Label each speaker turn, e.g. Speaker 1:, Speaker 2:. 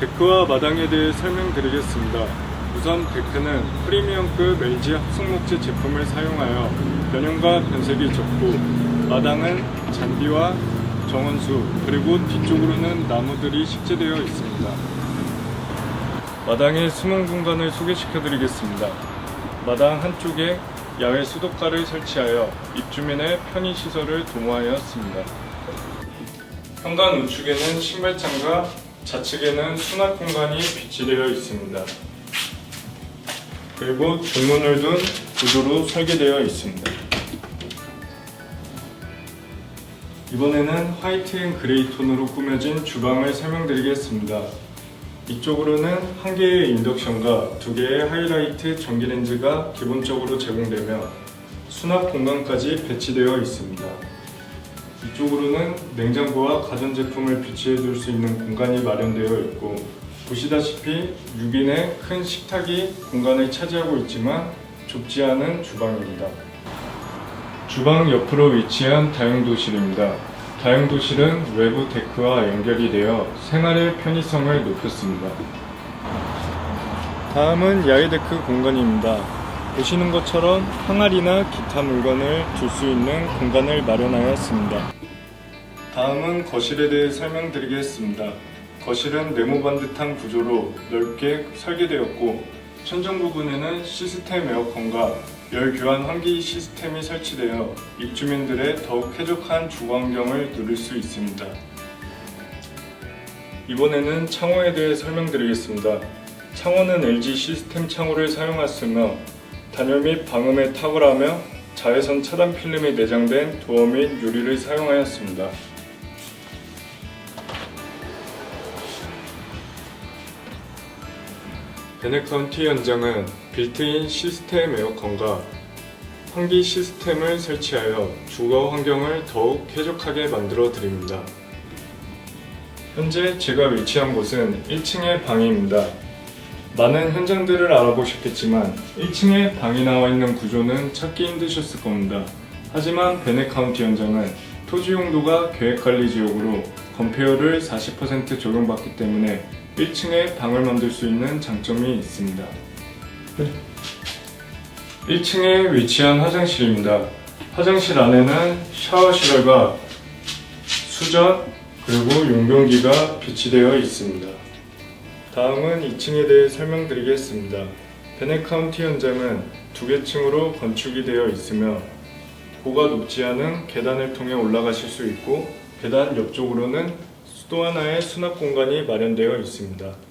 Speaker 1: 데크와 마당에 대해 설명드리겠습니다. 우선 데크는 프리미엄급 LG 합성목재 제품을 사용하여 변형과 변색이 적고 마당은 잔디와 정원수 그리고 뒤쪽으로는 나무들이 식재되어 있습니다. 마당의 숨은 공간을 소개시켜 드리겠습니다. 마당 한쪽에 야외 수도가를 설치하여 입주민의 편의 시설을 도모하였습니다. 현관 우측에는 신발장과 좌측에는 수납 공간이 비치되어 있습니다. 그리고 중문을 둔 구조로 설계되어 있습니다. 이번에는 화이트 앤 그레이 톤으로 꾸며진 주방을 설명드리겠습니다. 이쪽으로는 한 개의 인덕션과 두 개의 하이라이트 전기 렌즈가 기본적으로 제공되며 수납 공간까지 배치되어 있습니다. 이쪽으로는 냉장고와 가전제품을 비치해 둘 수 있는 공간이 마련되어 있고 보시다시피 6인의 큰 식탁이 공간을 차지하고 있지만 좁지 않은 주방입니다. 주방 옆으로 위치한 다용도실입니다. 다용도실은 외부 데크와 연결이 되어 생활의 편의성을 높였습니다. 다음은 야외 데크 공간입니다. 보시는 것처럼 항아리나 기타 물건을 둘 수 있는 공간을 마련하였습니다. 다음은 거실에 대해 설명드리겠습니다. 거실은 네모 반듯한 구조로 넓게 설계되었고 천정 부분에는 시스템 에어컨과 열 교환 환기 시스템이 설치되어 입주민들의 더욱 쾌적한 주거 환경을 누릴 수 있습니다. 이번에는 창호에 대해 설명드리겠습니다. 창호는 LG 시스템 창호를 사용하였으며 단열 및 방음에 탁월하며 자외선 차단 필름이 내장된 도어 및 유리를 사용하였습니다. 베네카운티 현장은 빌트인 시스템 에어컨과 환기 시스템을 설치하여 주거 환경을 더욱 쾌적하게 만들어 드립니다. 현재 제가 위치한 곳은 1층의 방입니다. 많은 현장들을 알아보셨겠지만 1층에 방이 나와 있는 구조는 찾기 힘드셨을 겁니다. 하지만 베네 카운티 현장은 토지 용도가 계획관리 지역으로 건폐율을 40% 적용받기 때문에 1층에 방을 만들 수 있는 장점이 있습니다. 1층에 위치한 화장실입니다. 화장실 안에는 샤워실과 수전 그리고 용변기가 비치되어 있습니다. 다음은 2층에 대해 설명드리겠습니다. 베네카운티 현장은 두 개 층으로 건축이 되어 있으며 고가 높지 않은 계단을 통해 올라가실 수 있고 계단 옆쪽으로는 또 하나의 수납 공간이 마련되어 있습니다.